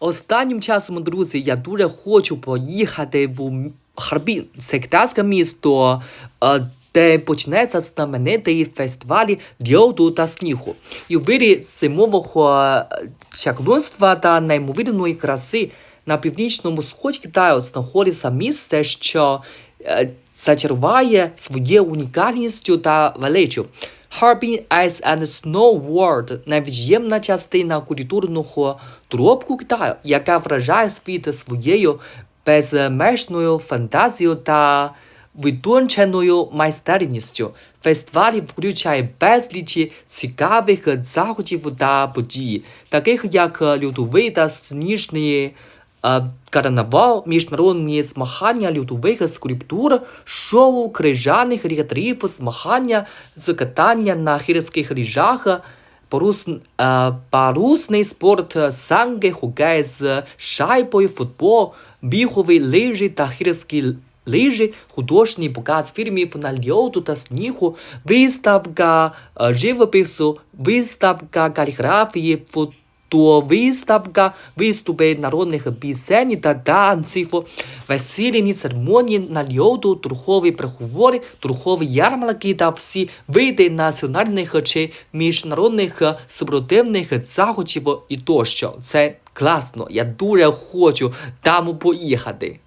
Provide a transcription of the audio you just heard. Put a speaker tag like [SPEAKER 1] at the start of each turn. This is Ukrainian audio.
[SPEAKER 1] Останнім часом, друзі, я дуже хочу поїхати в Харбін, це китайське місто, е, де почнеться знаменитий фестиваль льоду та снігу. І у зимового е, чаклунства та неймовірної краси на північному сході Китаю знаходиться місце, що е, зачаруває своєю унікальністю та величчю. Harbin Ice and Snow World – невід'ємна частина культурного доробку Китаю, яка вражає світ своєю безмежною фантазією та витонченою майстерністю. Фестиваль включає безліч цікавих заходів та подій, таких як льодовий та сніжний карнавал, міжнародні змагання льодових скульптур, шоу крижаних ріаторів, змагання з катання на гірських ліжах, парус, парусний спорт, санки, хокей з шайбою, футбол, бігові лижі та гірські лижі, художній показ фільмів на льоду та снігу, виставка живопису, виставка каліграфії, фотовиставка, виступи народних пісень та танців, весільні церемонії на льоду, трухові приговори, трухові ярмарки та всі види національних чи міжнародних супротивних заходів і тощо. Це класно, я дуже хочу там поїхати.